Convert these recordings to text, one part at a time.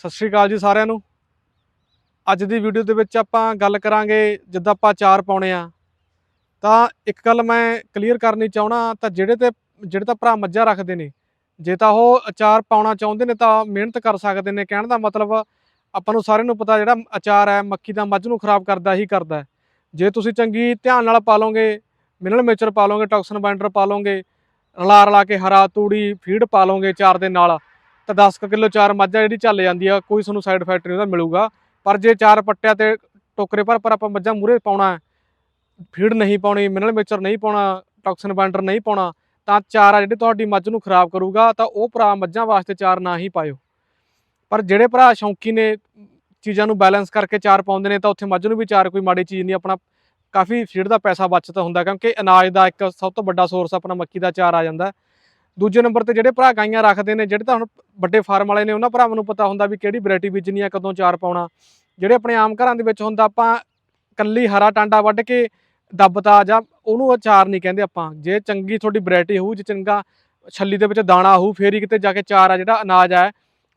ਸਤਿ ਸ਼੍ਰੀ ਅਕਾਲ ਜੀ ਸਾਰਿਆਂ ਨੂੰ। ਅੱਜ ਦੀ ਵੀਡੀਓ ਦੇ ਵਿੱਚ ਆਪਾਂ ਗੱਲ ਕਰਾਂਗੇ ਜਿੱਦਾਂ ਆਪਾਂ ਅਚਾਰ ਪਾਉਣੇ ਆ। ਤਾਂ ਇੱਕ ਗੱਲ ਮੈਂ ਕਲੀਅਰ ਕਰਨੀ ਚਾਹਣਾ ਤਾਂ ਜਿਹੜੇ ਤੇ, ਜਿਹੜੇ ਤਾਂ ਭਰਾ ਮੱਝਾਂ ਰੱਖਦੇ ਨੇ, ਜੇ ਤਾਂ ਉਹ ਅਚਾਰ ਪਾਉਣਾ ਚਾਹੁੰਦੇ ਨੇ ਤਾਂ ਮਿਹਨਤ ਕਰ ਸਕਦੇ ਨੇ। ਕਹਿਣ ਦਾ ਮਤਲਬ ਆਪਾਂ ਨੂੰ ਸਾਰਿਆਂ ਨੂੰ ਪਤਾ ਜਿਹੜਾ ਅਚਾਰ ਹੈ, ਮੱਕੀ ਦਾ ਮੱਝ ਨੂੰ ਖਰਾਬ ਕਰਦਾ ਹੀ ਕਰਦਾ ਜੇ ਤੁਸੀਂ ਚੰਗੀ ਧਿਆਨ ਨਾਲ ਪਾ ਲਓਗੇ ਮਿਨਰਲ ਮੇਚਰ ਪਾ ਲਓਗੇ ਟੌਕਸਨ ਬਾਈਂਡਰ ਪਾ ਲਓਗੇ ਰਲਾ ਰਲਾ ਕੇ ਹਰਾ ਤੂੜੀ, ਫੀਡ ਪਾ ਲਓਗੇ ਚਾਰ ਦੇ ਨਾਲ ਤਾਂ 10 ਕਿਲੋ ਚਾਰ ਮੱਝਾਂ ਜਿਹੜੀ ਚੱਲ ਜਾਂਦੀ ਆ, ਕੋਈ ਤੁਹਾਨੂੰ ਸਾਈਡ ਇਫੈਕਟ ਨਹੀਂ ਉਹਦਾ ਮਿਲੂਗਾ। ਪਰ ਜੇ ਚਾਰ ਪੱਟਿਆ ਤੇ ਟੋਕਰੇ ਪਰ ਭਰ ਆਪਾਂ ਮੱਝਾਂ ਮੂਰੇ ਪਾਉਣਾ ਫੀਡ ਨਹੀਂ ਪਾਉਣੀ ਮਿਨਰਲ ਮੇਚਰ ਨਹੀਂ ਪਾਉਣਾ ਟੌਕਸਨ ਬਾਈਂਡਰ ਨਹੀਂ ਪਾਉਣਾ, ਤਾਂ ਚਾਰ ਆ ਜਿਹੜੇ ਤੁਹਾਡੀ ਮੱਝ ਨੂੰ ਖਰਾਬ ਕਰੂਗਾ, ਤਾਂ ਉਹ ਭਰਾ ਮੱਝਾਂ ਵਾਸਤੇ ਚਾਰ ਨਾ ਹੀ ਪਾਇਓ। ਪਰ ਜਿਹੜੇ ਭਰਾ ਸ਼ੌਂਕੀ ਨੇ, ਚੀਜ਼ਾਂ ਨੂੰ ਬੈਲੈਂਸ ਕਰਕੇ ਚਾਰ ਪਾਉਂਦੇ ਨੇ, ਤਾਂ ਉੱਥੇ ਮੱਝ ਨੂੰ ਵੀ ਚਾਰ ਕੋਈ ਮਾੜੀ ਚੀਜ਼ ਨਹੀਂ, ਆਪਣਾ ਕਾਫੀ ਫੀਡ ਦਾ ਪੈਸਾ ਬਚਤ ਹੁੰਦਾ, ਕਿਉਂਕਿ ਅਨਾਜ ਦਾ ਇੱਕ ਸਭ ਤੋਂ ਵੱਡਾ ਸੋਰਸ ਆਪਣਾ ਮੱਕੀ ਦਾ ਚਾਰ ਆ ਜਾਂਦਾ ਦੂਜੇ ਨੰਬਰ ਤੇ ਜਿਹੜੇ ਭਰਾ ਗਾਈਆਂ ਰੱਖਦੇ ਨੇ, ਜਿਹੜੇ ਤਾਂ ਹੁਣ ਵੱਡੇ ਫਾਰਮ ਵਾਲੇ ਨੇ, ਉਹਨਾਂ ਭਰਾਵਾਂ ਨੂੰ ਪਤਾ ਹੁੰਦਾ ਵੀ ਕਿਹੜੀ ਵੈਰਾਈਟੀ ਬੀਜਣੀ ਆ, ਕਦੋਂ ਚਾਰ ਪਾਉਣਾ। ਜਿਹੜੇ ਆਪਣੇ ਆਮ ਘਰਾਂ ਦੇ ਵਿੱਚ ਹੁੰਦਾ, ਆਪਾਂ ਕੱਲੀ ਹਰਾ ਟਾਂਡਾ ਵੱਢ ਕੇ ਦੱਬਤਾ ਜਾਂ ਉਹਨੂੰ ਚਾਰ ਨਹੀਂ ਕਹਿੰਦੇ ਆਪਾਂ। ਜੇ ਚੰਗੀ ਤੁਹਾਡੀ ਵੈਰਾਈਟੀ ਹੋਊ, ਜੇ ਚੰਗਾ ਛੱਲੀ ਦੇ ਵਿੱਚ ਦਾਣਾ ਹੋਊ, ਫੇਰ ਹੀ ਕਿਤੇ ਜਾ ਕੇ ਚਾਰ ਆ, ਜਿਹੜਾ ਅਨਾਜ ਹੈ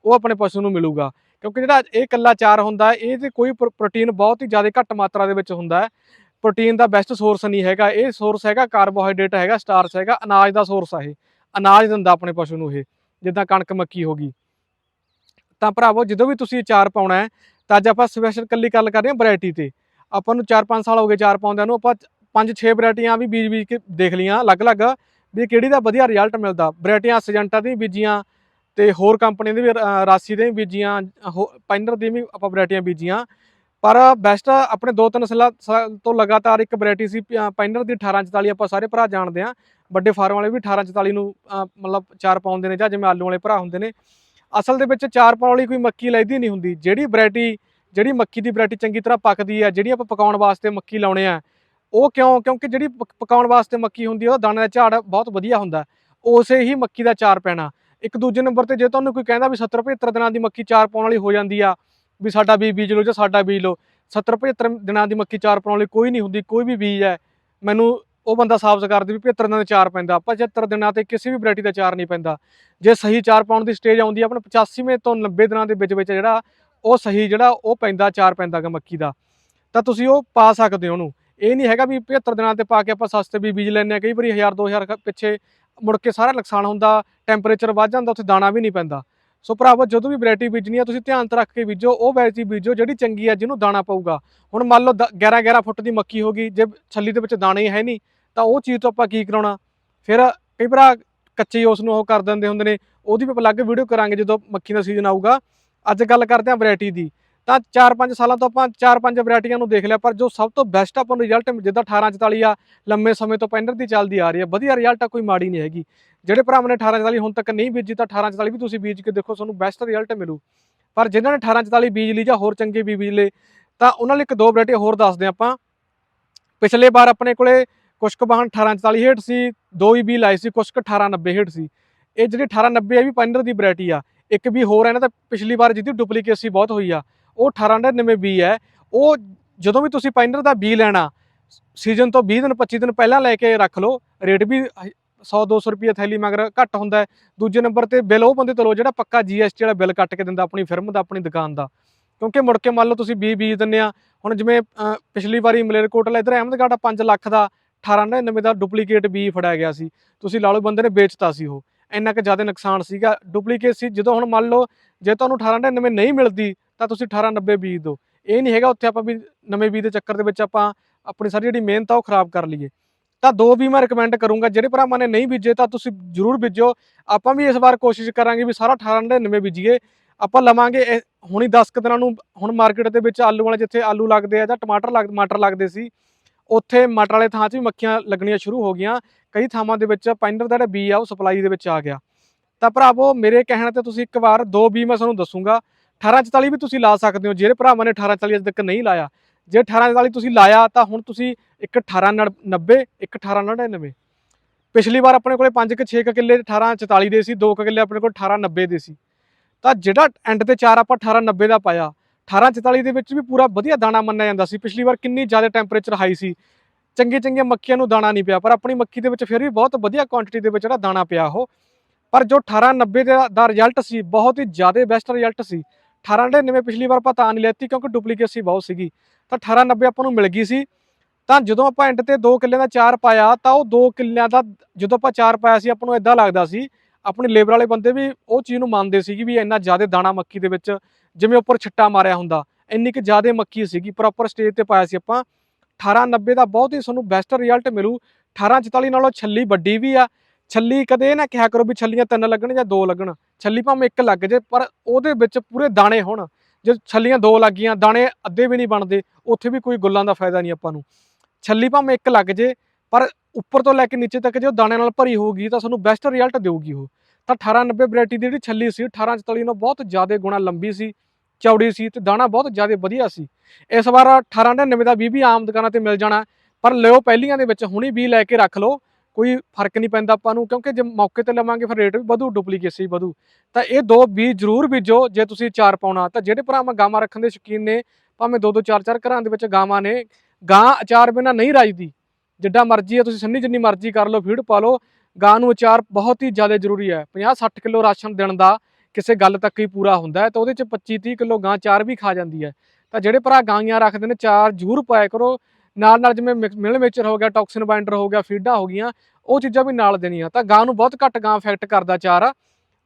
ਉਹ ਆਪਣੇ ਪਸ਼ੂ ਨੂੰ ਮਿਲੂਗਾ। ਕਿਉਂਕਿ ਜਿਹੜਾ ਇਹ ਕੱਲਾ ਚਾਰ ਹੁੰਦਾ, ਇਹ ਤੇ ਕੋਈ ਪ੍ਰੋ- ਪ੍ਰੋਟੀਨ ਬਹੁਤ ਹੀ ਜ਼ਿਆਦਾ ਘੱਟ ਮਾਤਰਾ ਦੇ ਵਿੱਚ ਹੁੰਦਾ ਹੈ। ਪ੍ਰੋਟੀਨ ਦਾ ਬੈਸਟ ਸੋਰਸ ਨਹੀਂ ਹੈਗਾ। ਇਹ ਸੋਰਸ ਹੈਗਾ ਕਾਰਬੋਹਾਈਡਰੇਟ ਹੈਗਾ ਸਟਾਰਚ ਹੈਗਾ, ਅਨਾਜ ਦਾ ਸੋਰਸ ਆ ਇਹ। ਅਨਾਜ ਦਿੰਦਾ ਆਪਣੇ ਪਸ਼ੂ ਨੂੰ ਇਹ, ਜਿੱਦਾਂ ਕਣਕ ਮੱਕੀ ਹੋ ਗਈ। ਤਾਂ ਭਰਾਵੋ, ਜਦੋਂ ਵੀ ਤੁਸੀਂ ਅਚਾਰ ਪਾਉਣਾ ਹੈ, ਤਾਂ ਅੱਜ ਆਪਾਂ ਸਪੈਸ਼ਲ ਕੱਲੀ ਗੱਲ ਕਰ ਰਹੇ ਹਾਂ ਵੈਰਾਈਟੀ ਤੇ। ਆਪਾਂ ਨੂੰ 4-5 ਸਾਲ ਹੋ ਗਏ ਚਾਰ ਪਾਉਂਦਿਆਂ ਨੂੰ, ਆਪਾਂ 5-6 ਵੈਰਾਈਟੀਆਂ ਵੀ ਬੀਜ ਬੀਜ ਕੇ ਦੇਖ ਲਈਆਂ ਅਲੱਗ-ਅਲੱਗ, ਵੀ ਕਿਹੜੀ ਦਾ ਵਧੀਆ ਰਿਜ਼ਲਟ ਮਿਲਦਾ। ਵੈਰਾਈਟੀਆਂ ਸਜੈਂਟਾ ਦੀ ਬੀਜੀਆਂ, ਤੇ ਹੋਰ ਕੰਪਨੀ ਦੀ ਵੀ ਰਾਸੀ ਦੇ ਵੀ ਬੀਜੀਆਂ ਪਾਈਨਰ ਦੀ ਵੀ ਆਪਾਂ ਵੈਰਾਈਟੀਆਂ ਬੀਜੀਆਂ। ਪਰ ਬੈਸਟ ਆਪਣੇ ਦੋ ਤਿੰਨ ਸਾਲਾਂ ਸਾਲ ਤੋਂ ਲਗਾਤਾਰ ਇੱਕ ਵੈਰਾਈਟੀ ਸੀ ਪਾਈਨਰ ਦੀ 1844 ਆਪਾਂ ਸਾਰੇ ਭਰਾ ਜਾਣਦੇ ਆ ਵੱਡੇ ਫਾਰਮ ਵਾਲੇ ਵੀ 1844 ਨੂੰ ਮਤਲਬ ਚਾਰ ਪਾਉਂਦੇ ਨੇ ਜਾਂ ਜਿਵੇਂ ਆਲੂ ਵਾਲੇ ਭਰਾ ਹੁੰਦੇ ਨੇ। ਅਸਲ ਦੇ ਵਿੱਚ ਚਾਰ ਪਾਉਣ ਵਾਲੀ ਕੋਈ ਮੱਕੀ ਲੈਦੀ ਨਹੀਂ ਹੁੰਦੀ। ਜਿਹੜੀ ਵੈਰਾਈਟੀ ਜਿਹੜੀ ਮੱਕੀ ਦੀ ਵੈਰਾਈਟੀ ਚੰਗੀ ਤਰ੍ਹਾਂ ਪੱਕਦੀ ਹੈ, ਜਿਹੜੀ ਆਪਾਂ ਪਕਾਉਣ ਵਾਸਤੇ ਮੱਕੀ ਲਾਉਣੇ ਆ, ਉਹ ਕਿਉਂ? ਕਿਉਂਕਿ ਜਿਹੜੀ ਪਕ- ਪਕਾਉਣ ਵਾਸਤੇ ਮੱਕੀ ਹੁੰਦੀ ਹੈ ਉਹ ਦਾਣੇ ਦਾ ਝਾੜ ਬਹੁਤ ਵਧੀਆ ਹੁੰਦਾ। ਉਸੇ ਹੀ ਮੱਕੀ ਦਾ ਚਾਰ ਪੈਣਾ। ਇੱਕ ਦੂਜੇ ਨੰਬਰ ਤੇ ਜੇ ਤੁਹਾਨੂੰ ਕੋਈ ਕਹਿੰਦਾ ਵੀ 70 75 ਦਿਨਾਂ ਦੀ ਮੱਕੀ ਚਾਰ ਪਾਉਣ ਵਾਲੀ ਹੋ ਜਾਂਦੀ ਆ ਵੀ ਸਾਡਾ ਬੀਜ ਬੀਜ ਲਓ ਜਾਂ ਸਾਡਾ ਬੀਜ ਲਓ 70 75 ਦਿਨਾਂ ਦੀ ਮੱਕੀ ਚਾਰ ਪਾਉਣ ਲਈ ਕੋਈ ਨਹੀਂ ਹੁੰਦੀ, ਕੋਈ ਵੀ ਬੀਜ ਹੈ, ਮੈਨੂੰ ਉਹ ਬੰਦਾ ਸਾਫ਼ ਕਰ ਵੀ 75 ਦਿਨਾਂ ਦਾ ਚਾਰ ਪੈਂਦਾ 75 ਦਿਨਾਂ ਤੇ ਕਿਸੇ ਵੀ ਵੈਰਾਈਟੀ ਦਾ ਚਾਰ ਨਹੀਂ ਪੈਂਦਾ। ਜੇ ਸਹੀ ਚਾਰ ਪਾਉਣ ਦੀ ਸਟੇਜ ਆਉਂਦੀ ਆ ਆਪਣਾ 85ਵੇਂ ਤੋਂ 90 ਦਿਨਾਂ ਦੇ ਵਿੱਚ ਵਿੱਚ ਜਿਹੜਾ ਉਹ ਸਹੀ ਜਿਹੜਾ ਉਹ ਪੈਂਦਾ, ਚਾਰ ਪੈਂਦਾ ਗਾ ਮੱਕੀ ਦਾ। ਤਾਂ ਤੁਸੀਂ ਉਹ ਪਾ ਸਕਦੇ ਹੋ ਉਹਨੂੰ। ਇਹ ਨਹੀਂ ਹੈਗਾ ਵੀ 75 ਦਿਨਾਂ ਤੇ ਪਾ ਕੇ ਆਪਾਂ ਸਸਤੇ ਵੀ ਬੀਜ ਲੈਂਦੇ ਆ ਕਈ ਵਾਰੀ 1000 2000 ਖ- ਪਿੱਛੇ ਮੁੜ ਕੇ ਸਾਰਾ ਨੁਕਸਾਨ ਹੁੰਦਾ ਟੈਂਪਰੇਚਰ ਵੱਧ ਜਾਂਦਾ, ਉੱਥੇ ਦਾਣਾ ਵੀ ਨਹੀਂ ਪੈਂਦਾ। ਸੋ ਭਰਾਵੋ, ਜਦੋਂ ਵੀ ਵੈਰਾਈਟੀ ਬੀਜਣੀ ਆ, ਤੁਸੀਂ ਧਿਆਨ ਤੇ ਰੱਖ ਕੇ ਬੀਜੋ, ਉਹ ਵੈਰਾਈਟੀ ਬੀਜੋ, ਜਿਹੜੀ ਚੰਗੀ ਆ, ਜਿਹਨੂੰ ਦਾਣਾ ਪਊਗਾ। ਹੁਣ ਮੰਨ ਲਓ 11 11 ਫੁੱਟ ਦੀ ਮੱਕੀ ਹੋ ਗਈ, ਜੇ ਛੱਲੀ ਦੇ ਵਿੱਚ ਦਾਣੇ ਹੀ ਹੈ ਨਹੀਂ, ਤਾਂ ਉਹ ਚੀਜ਼ ਤੋਂ ਆਪਾਂ ਕੀ ਕਰਾਉਣਾ? ਫਿਰ ਕਈ ਭਰਾ ਕੱਚੇ ਉਸ ਨੂੰ ਉਹ ਕਰ ਦਿੰਦੇ ਹੁੰਦੇ ਨੇ, ਉਹਦੀ ਵੀ ਆਪਾਂ ਅਲੱਗ ਵੀਡੀਓ ਕਰਾਂਗੇ ਜਦੋਂ ਮੱਕੀ ਦਾ ਸੀਜ਼ਨ ਆਊਗਾ। ਅੱਜ ਗੱਲ ਕਰਦੇ ਹਾਂ ਵੈਰਾਈਟੀ ਦੀ। ਤਾਂ 4-5 ਸਾਲਾਂ ਤੋਂ ਆਪਾਂ 4-5 ਵੈਰਾਈਟੀਆਂ ਨੂੰ ਦੇਖ ਲਿਆ, ਪਰ ਜੋ ਸਭ ਤੋਂ ਬੈਸਟ ਆਪਾਂ ਨੂੰ ਰਿਜ਼ਲਟ ਜਿੱਦਾਂ 1844 ਆ, ਲੰਮੇ ਸਮੇਂ ਤੋਂ ਪੈਨਰ ਦੀ ਚੱਲਦੀ ਆ ਰਹੀ ਹੈ ਵਧੀਆ ਰਿਜ਼ਲਟ ਆ ਕੋਈ ਮਾੜੀ ਨਹੀਂ ਹੈਗੀ। ਜਿਹੜੇ ਭਰਾਵਾਂ ਨੇ 1844 ਹੁਣ ਤੱਕ ਨਹੀਂ ਬੀਜੀ, ਤਾਂ 1844 ਵੀ ਤੁਸੀਂ ਬੀਜ ਕੇ ਦੇਖੋ, ਤੁਹਾਨੂੰ ਬੈਸਟ ਰਿਜ਼ਲਟ ਮਿਲੂ। ਪਰ ਜਿਨ੍ਹਾਂ ਨੇ 1844 ਬੀਜ ਲਈ ਜਾਂ ਹੋਰ ਚੰਗੇ ਵੀ ਬੀਜ ਲਏ, ਤਾਂ ਉਹਨਾਂ ਲਈ ਇੱਕ ਦੋ ਵੈਰਾਈਟੀ ਹੋਰ ਦੱਸਦੇ ਹਾਂ ਆਪਾਂ। ਪਿਛਲੇ ਵਾਰ ਆਪਣੇ ਕੋਲੇ ਕੁਛ ਕੁ ਬਾਹਨ 1844 ਹੇਠ ਸੀ, ਦੋ ਹੀ ਬੀ ਲਾਏ ਸੀ ਕੁਛ ਕੁ 1890 ਹੇਠ ਸੀ। ਇਹ ਜਿਹੜੀ 1890 ਹੈ ਵੀ ਪੈਨਰ ਦੀ ਵੈਰਾਈਟੀ ਆ। ਇੱਕ ਵੀ ਹੋਰ ਹੈ ਨਾ ਤਾਂ ਪਿਛਲੀ ਵਾਰ ਜਿਹਦੀ ਡੁਪਲੀਕੇਸੀ ਬਹੁਤ ਹੋਈ ਆ। ਉਹ 1899 ਬੀ ਹੈ। ਉਹ ਜਦੋਂ ਵੀ ਤੁਸੀਂ ਪਾਈਨਰ ਦਾ ਬੀ ਲੈਣਾ ਸੀਜ਼ਨ ਤੋਂ 20 ਦਿਨ 25 ਦਿਨ ਪਹਿਲਾਂ ਲੈ ਕੇ ਰੱਖ ਲਓ। ਰੇਟ ਵੀ 100 200 ਰੁਪਏ ਥੈਲੀ ਮਗਰ ਘੱਟ ਹੁੰਦਾ ਦੂਜੇ ਨੰਬਰ ਤੇ ਬਿੱਲ ਉਹ ਬੰਦੇ ਤੋਂ ਲਓ ਜਿਹੜਾ ਪੱਕਾ ਜੀਐਸਟੀ ਵਾਲਾ ਬਿੱਲ ਕੱਟ ਕੇ ਦਿੰਦਾ ਆਪਣੀ ਫਿਰਮ ਦਾ, ਆਪਣੀ ਦੁਕਾਨ ਦਾ। ਕਿਉਂਕਿ ਮੁੜ ਕੇ ਮੰਨ ਲਓ ਤੁਸੀਂ ਬੀ ਬੀਜ ਦਿੰਦੇ ਆ, ਹੁਣ ਜਿਵੇਂ ਪਿਛਲੀ ਵਾਰੀ ਮਲੇਰਕੋਟਲਾ ਇਧਰ ਅਹਿਮਦਗੜ੍ਹ 5 ਲੱਖ ਦਾ 1899 ਦਾ ਡੁਪਲੀਕੇਟ ਬੀ ਫੜਿਆ ਗਿਆ ਸੀ। ਤੁਸੀਂ ਲਾ ਲਓ ਬੰਦੇ ਨੇ ਵੇਚਤਾ ਸੀ ਉਹ। ਇੰਨਾ ਕੁ ਜ਼ਿਆਦਾ ਨੁਕਸਾਨ ਸੀਗਾ। ਡੁਪਲੀਕੇਟ ਸੀ। ਜਦੋਂ ਹੁਣ ਮੰਨ ਲਓ ਜੇ ਤੁਹਾਨੂੰ 1899 ਨਹੀਂ ਮਿਲਦੀ, ਤਾਂ ਤੁਸੀਂ 1890 ਬੀਜ ਦਿਓ। ਇਹ ਨਹੀਂ ਹੈਗਾ ਉੱਥੇ ਆਪਾਂ ਵੀ ਨਵੇਂ ਬੀਜ ਦੇ ਚੱਕਰ ਦੇ ਵਿੱਚ ਆਪਾਂ ਆਪਣੀ ਸਾਰੀ ਜਿਹੜੀ ਮਿਹਨਤ ਆ ਉਹ ਖਰਾਬ ਕਰ ਲਈਏ। ਤਾਂ ਦੋ ਵੀ ਮੈਂ ਰეკਮੈਂਡ ਕਰੂੰਗਾ, ਜਿਹੜੇ ਭਰਾਵਾਂ ਨੇ ਨਹੀਂ ਬੀਜੇ ਤਾਂ ਤੁਸੀਂ ਜ਼ਰੂਰ ਬੀਜੋ ਆਪਾਂ ਵੀ ਇਸ ਵਾਰ ਕੋਸ਼ਿਸ਼ ਕਰਾਂਗੇ ਵੀ ਸਾਰਾ 1899 ਬੀਜੀਏ। ਆਪਾਂ ਲਵਾਂਗੇ ਇਹ- ਹੁਣੀ 10 ਕੁ ਦਿਨਾਂ ਨੂੰ ਹੁਣ ਮਾਰਕੀਟ ਦੇ ਵਿੱਚ ਆਲੂ ਵਾਲੇ ਜਿੱਥੇ ਆਲੂ ਲੱਗਦੇ ਆ ਜਾਂ ਟਮਾਟਰ ਲੱਗ, ਮਟਰ ਲੱਗਦੇ ਸੀ, ਉੱਥੇ ਮਟਰ ਵਾਲੇ ਥਾਂ 'ਚ ਵੀ ਮੱਖੀਆਂ ਲੱਗਣੀਆਂ ਸ਼ੁਰੂ ਹੋ ਗਈਆਂ। ਕਈ ਥਾਵਾਂ ਦੇ ਵਿੱਚ ਪਾਈਨਰ ਦਾ ਜਿਹੜਾ ਬੀ ਆ ਉਹ ਸਪਲਾਈ ਦੇ ਵਿੱਚ ਆ ਗਿਆ। ਤਾਂ ਭਰਾਵੋ, ਮੇਰੇ ਕਹਿਣ ਤੇ ਤੁਸੀਂ ਇੱਕ ਵਾਰ ਦੋ ਬੀ ਮੈਂ ਤੁਹਾਨੂੰ ਦੱਸੂਗਾ। 1844 ਵੀ ਤੁਸੀਂ ਲਾ ਸਕਦੇ ਹੋ, ਜਿਹੜੇ ਭਰਾਵਾਂ ਨੇ 1844 ਅਜੇ ਤੱਕ ਨਹੀਂ ਲਾਇਆ। ਜੇ 1844 ਤੁਸੀਂ ਲਾਇਆ, ਤਾਂ ਹੁਣ ਤੁਸੀਂ ਇੱਕ 1890 ਇੱਕ 1899 ਪਿਛਲੀ ਵਾਰ ਆਪਣੇ ਕੋਲੇ 5 ਕਿ 6 ਕਿੱਲੇ 1844 ਦੇ ਸੀ 2 ਕਿੱਲੇ ਆਪਣੇ ਕੋਲ 1890 ਦੇ ਸੀ। ਤਾਂ ਜਿਹੜਾ ਐਂਡ ਤੇ ਚਾਰ ਆਪਾਂ 1890 ਦਾ ਪਾਇਆ 1844 ਦੇ ਵਿੱਚ ਵੀ ਪੂਰਾ ਵਧੀਆ ਦਾਣਾ ਮੰਨਿਆ ਜਾਂਦਾ ਸੀ। ਪਿਛਲੀ ਵਾਰ ਕਿੰਨੀ ਜ਼ਿਆਦਾ ਟੈਂਪਰੇਚਰ ਹਾਈ ਸੀ। ਚੰਗੇ ਚੰਗੀਆਂ ਮੱਖੀਆਂ ਨੂੰ ਦਾਣਾ ਨਹੀਂ ਪਿਆ, ਪਰ ਆਪਣੀ ਮੱਖੀ ਦੇ ਵਿੱਚ ਫਿਰ ਵੀ ਬਹੁਤ ਵਧੀਆ ਕੁਆਂਟੀਟੀ ਦੇ ਵਿੱਚ ਜਿਹੜਾ ਦਾਣਾ ਪਿਆ ਉਹ। ਪਰ ਜੋ 1890 ਦਾ ਦਾ ਰਿਜ਼ਲਟ ਸੀ, ਬਹੁਤ ਹੀ ਜ਼ਿਆਦਾ ਬੈਸਟ ਰਿਜ਼ਲਟ ਸੀ। 1899 ਪਿਛਲੀ ਵਾਰ ਆਪਾਂ ਤਾਂ ਨਹੀਂ ਲੈਤੀ ਕਿਉਂਕਿ ਡੁਪਲੀਕੇਸੀ ਬਹੁਤ ਸੀਗੀ। ਤਾਂ 1890 ਆਪਾਂ ਨੂੰ ਮਿਲ ਗਈ ਸੀ। ਤਾਂ ਜਦੋਂ ਆਪਾਂ ਐਂਡ ਤੇ 2 ਕਿੱਲਿਆਂ ਦਾ ਚਾਰ ਪਾਇਆ, ਤਾਂ ਉਹ 2 ਕਿੱਲਿਆਂ ਦਾ ਜਦੋਂ ਆਪਾਂ ਚਾਰ ਪਾਇਆ ਸੀ, ਆਪਾਂ ਨੂੰ ਇਦਾਂ ਲੱਗਦਾ ਸੀ, ਆਪਣੇ ਲੇਬਰ ਵਾਲੇ ਬੰਦੇ ਵੀ ਉਹ ਚੀਜ਼ ਨੂੰ ਮੰਨਦੇ ਸੀ ਕਿ ਵੀ ਇੰਨਾ ਜ਼ਿਆਦਾ ਦਾਣਾ ਮੱਕੀ ਦੇ ਵਿੱਚ, ਜਿਵੇਂ ਉੱਪਰ ਛਿੱਟਾ ਮਾਰਿਆ ਹੁੰਦਾ, ਇੰਨੀ ਕਿ ਜ਼ਿਆਦਾ ਮੱਕੀ ਸੀਗੀ ਪ੍ਰੋਪਰ ਸਟੇਜ ਤੇ ਪਾਇਆ ਸੀ ਆਪਾਂ। 1890 ਦਾ ਬਹੁਤ ਹੀ ਤੁਹਾਨੂੰ ਬੈਸਟ ਰਿਜ਼ਲਟ ਮਿਲੂ। 1844 ਨਾਲੋਂ ਛੱਲੀ ਵੱਡੀ ਵੀ ਆ। ਛੱਲੀ ਕਦੇ ਇਹ ਨਾ ਕਿਹਾ ਕਰੋ ਵੀ ਛੱਲੀਆਂ ਤਿੰਨ ਲੱਗਣ ਜਾਂ ਦੋ ਲੱਗਣ। ਛੱਲੀ ਭਾਵੇਂ ਇੱਕ ਲੱਗ ਜੇ, ਪਰ ਉਹਦੇ ਵਿੱਚ ਪੂਰੇ ਦਾਣੇ ਹੋਣ। ਜੇ ਛੱਲੀਆਂ ਦੋ ਲੱਗ ਗਈਆਂ, ਦਾਣੇ ਅੱਧੇ ਵੀ ਨਹੀਂ ਬਣਦੇ, ਉੱਥੇ ਵੀ ਕੋਈ ਗੁੱਲਾਂ ਦਾ ਫਾਇਦਾ ਨਹੀਂ ਆਪਾਂ ਨੂੰ। ਛੱਲੀ ਭਾਵੇਂ ਇੱਕ ਲੱਗ ਜੇ, ਪਰ ਉੱਪਰ ਤੋਂ ਲੈ ਕੇ ਨੀਚੇ ਤੱਕ ਜੇ ਉਹ ਦਾਣੇ ਨਾਲ ਭਰੀ ਹੋਊਗੀ, ਤਾਂ ਸਾਨੂੰ ਬੈਸਟ ਰਿਜ਼ਲਟ ਦੇਊਗੀ ਉਹ। ਤਾਂ 1890 ਵੈਰਾਈਟੀ ਦੀ ਜਿਹੜੀ ਛੱਲੀ ਸੀ 1844 ਨਾਲੋਂ ਬਹੁਤ ਜ਼ਿਆਦਾ ਗੁਣਾ ਲੰਬੀ ਸੀ, ਚੌੜੀ ਸੀ ਤੇ ਦਾਣਾ ਬਹੁਤ ਜ਼ਿਆਦਾ ਵਧੀਆ ਸੀ। ਇਸ ਵਾਰ 1899 ਦਾ 20 ਵੀ ਆਮ ਦੁਕਾਨਾਂ ਤੇ ਮਿਲ ਜਾਣਾ, ਪਰ ਲਿਓ ਪਹਿਲੀਆਂ ਦੇ ਵਿੱਚ ਹੁਣੀ 20 ਲੈ ਕੇ ਰੱਖ ਲਓ। ਕੋਈ ਫ਼ਰਕ ਨਹੀਂ ਪੈਂਦਾ ਆਪਾਂ ਨੂੰ, ਕਿਉਂਕਿ ਜੇ ਮੌਕੇ ਤੇ ਲਵਾਂਗੇ ਫਿਰ ਰੇਟ ਵੀ ਵਧੂ ਡੁਪਲੀਕੇਸੀ ਵਧੂ। ਤਾਂ ਇਹ ਦੋ ਬੀਜ ਜ਼ਰੂਰ ਬੀਜੋ, ਜੇ ਤੁਸੀਂ ਚਾਰ ਪਾਉਣਾ, ਤਾਂ ਜਿਹੜੇ ਭਰਾਵਾਂ ਗਾਵਾਂ ਰੱਖਣ ਦੇ ਸ਼ੌਕੀਨ ਨੇ, ਭਾਵੇਂ ਦੋ ਦੋ ਚਾਰ ਚਾਰ ਘਰਾਂ ਦੇ ਵਿੱਚ ਗਾਵਾਂ ਨੇ, ਗਾਂ ਅਚਾਰ ਬਿਨਾਂ ਨਹੀਂ ਰਾਜਦੀ। ਜਿੱਡਾ ਮਰਜ਼ੀ ਹੈ ਤੁਸੀਂ ਸੰਨੀ ਜਿੰਨੀ ਮਰਜ਼ੀ ਕਰ ਲਓ ਫੀਡ ਪਾ ਲਓ, ਗਾਂ ਨੂੰ ਅਚਾਰ ਬਹੁਤ ਹੀ ਜ਼ਿਆਦਾ ਜ਼ਰੂਰੀ ਹੈ। 50 60 ਕਿਲੋ ਰਾਸ਼ਨ ਦੇਣ ਦਾ ਕਿਸੇ ਗੱਲ ਤੱਕ ਹੀ ਪੂਰਾ ਹੁੰਦਾ ਹੈ, ਤਾਂ ਉਹਦੇ ਚ 25 30 ਕਿਲੋ ਗਾਂ ਚਾਰ ਵੀ ਖਾ ਜਾਂਦੀ ਹੈ। ਤਾਂ ਜਿਹੜੇ ਭਰਾ ਗਾਈਆਂ ਰੱਖਦੇ ਨੇ, ਚਾਰ ਜ਼ਰੂਰ ਪਾਇਆ ਕਰੋ ਨਾਲ ਨਾਲ ਜਿਵੇਂ ਮਿਕ- ਮਿਲ ਮੇਚਰ ਹੋ ਗਿਆ, ਟੌਕਸਿਨ ਬਾਈਂਡਰ ਹੋ ਗਿਆ, ਫੀਡਾਂ ਹੋ ਗਈਆਂ, ਉਹ ਚੀਜ਼ਾਂ ਵੀ ਨਾਲ ਦੇਣੀਆਂ। ਤਾਂ ਗਾਂ ਨੂੰ ਬਹੁਤ ਘੱਟ ਗਾਂ ਇਫੈਕਟ ਕਰਦਾ ਚਾਰ।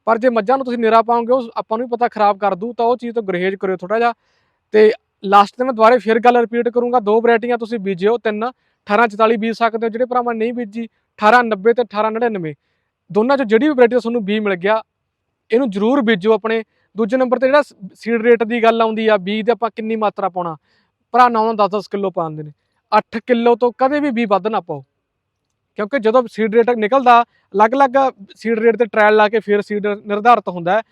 ਪਰ ਜੇ ਮੱਝਾਂ ਨੂੰ ਤੁਸੀਂ ਨਿਰਾ ਪਾਓਗੇ ਉਹ ਆਪਾਂ ਨੂੰ ਵੀ ਪਤਾ ਖਰਾਬ ਕਰ ਦੂ, ਤਾਂ ਉਹ ਚੀਜ਼ ਤੋਂ ਗੁਰੇਜ਼ ਕਰਿਓ ਥੋੜਾ ਜਿਹਾ। ਤੇ ਲਾਸਟ ਤੇ ਮੈਂ ਦੁਬਾਰੇ ਫਿਰ ਗੱਲ ਰਿਪੀਟ ਕਰੂੰਗਾ। ਦੋ ਵੈਰਾਈਟੀਆਂ ਤੁਸੀਂ ਬੀਜਿਓ, ਤਿੰਨ 1844 ਬੀਜ ਸਕਦੇ ਹੋ, ਜਿਹੜੇ ਭਰਾਵਾਂ ਨੇ ਨਹੀਂ ਬੀਜੀ 1890 ਤੇ 1899 ਦੋਨਾਂ ਚੋਂ ਜਿਹੜੀ ਵੀ ਵੈਰਾਈਟੀ ਤੁਹਾਨੂੰ ਬੀ ਮਿਲ ਗਿਆ, ਇਹਨੂੰ ਜ਼ਰੂਰ ਬੀਜੋ ਆਪਣੇ। ਦੂਜੇ ਨੰਬਰ ਤੇ ਜਿਹੜਾ ਸੀਡ ਰੇਟ ਦੀ ਗੱਲ ਆਉਂਦੀ ਆ, ਬੀਜ ਦੇ ਆਪਾਂ ਕਿੰਨੀ ਮਾਤਰਾ ਪਾਉਣਾ। ਭਰਾ 9 10 10 ਕਿਲੋ ਪਾਉਂਦੇ ਨੇ। 8 ਕਿਲੋ ਤੋਂ ਕਦੇ ਵੀ ਬੀਜ ਵੱਧ ਨਾ ਪਾਓ। ਕਿਉਂਕਿ ਜਦੋਂ ਸੀਡ ਰੇਟ ਨਿਕਲਦਾ, ਅਲੱਗ-ਅਲੱਗ ਸੀਡ ਰੇਟ ਤੇ ਟ੍ਰਾਇਲ ਲਾ ਕੇ ਫਿਰ ਸੀਡ ਨਿਰਧਾਰਤ ਹੁੰਦਾ ਹੈ।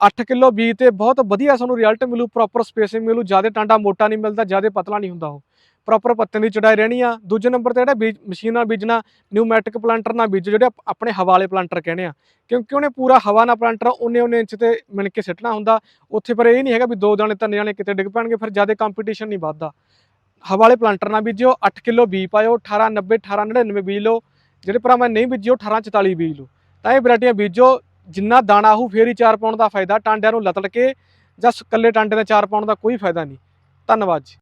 8 ਕਿਲੋ ਬੀਜ ਤੇ ਬਹੁਤ ਵਧੀਆ ਸਾਨੂੰ ਰਿਜ਼ਲਟ ਮਿਲੂ ਪ੍ਰੋਪਰ ਸਪੇਸਿੰਗ ਮਿਲੂ, ਜ਼ਿਆਦਾ ਟਾਂਡਾ ਮੋਟਾ ਨਹੀਂ ਮਿਲਦਾ, ਜ਼ਿਆਦਾ ਪਤਲਾ ਨਹੀਂ ਹੁੰਦਾ ਉਹ। ਪ੍ਰੋਪਰ ਪੱਤੇ ਦੀ ਚੜਾਈ ਰਹਿਣੀ ਆ। ਦੂਜੇ ਨੰਬਰ ਤੇ ਜਿਹੜਾ ਬੀਜ ਮਸ਼ੀਨ ਨਾਲ ਬੀਜਣਾ ਨਿਊਮੈਟਿਕ ਪਲਾਂਟਰ ਨਾਲ ਬੀਜੋ, ਜਿਹੜੇ ਆਪਣੇ ਹਵਾ ਵਾਲੇ ਪਲਾਂਟਰ ਕਹਿੰਦੇ ਆ। ਕਿਉਂਕਿ ਉਹਨੇ ਪੂਰਾ ਹਵਾ ਨਾਲ ਪਲਾਂਟਰ ਉਹਨੇ ਉਹਨੇ ਇੰਚ ਤੇ ਮਿਣ ਕੇ ਸਿੱਟਣਾ ਹੁੰਦਾ। ਉੱਥੇ ਪਰ ਇਹ ਨਹੀਂ ਹੈਗਾ ਵੀ ਦੋ ਦਾਣੇ ਤਿੰਨ ਜਾਣੇ ਕਿਤੇ ਡਿੱਗ ਪੈਣਗੇ, ਫਿਰ ਜ਼ਿਆਦਾ ਕੰਪੀਟੀਸ਼ਨ ਨਹੀਂ ਵੱਧਦਾ। ਹਵਾ ਵਾਲੇ ਪਲਾਂਟਰ ਨਾਲ ਬੀਜਿਓ 8 ਕਿਲੋ ਬੀ ਪਾਇਓ 1890 1899 ਬੀਜ ਲਓ। ਜਿਹੜੇ ਭਰਾ ਮੈਂ ਨਹੀਂ ਬੀਜਿਓ 1844 ਬੀਜ ਲਓ। ਤਾਂ ਇਹ ਵੈਰਾਈਟੀਆਂ ਬੀਜੋ ਜਿੰਨਾ ਦਾਣਾ ਆਹੂ ਫੇਰ ਹੀ ਚਾਰ ਪਾਉਣ ਦਾ ਫਾਇਦਾ। ਟਾਂਡਿਆਂ ਨੂੰ ਲਤੜ ਕੇ ਜਾਂ ਇਕੱਲੇ ਟਾਂਡੇ ਦਾ ਚਾਰ ਪਾਉਣ ਦਾ ਕੋਈ ਫਾਇਦਾ ਨਹੀਂ। ਧੰਨਵਾਦ ਜੀ।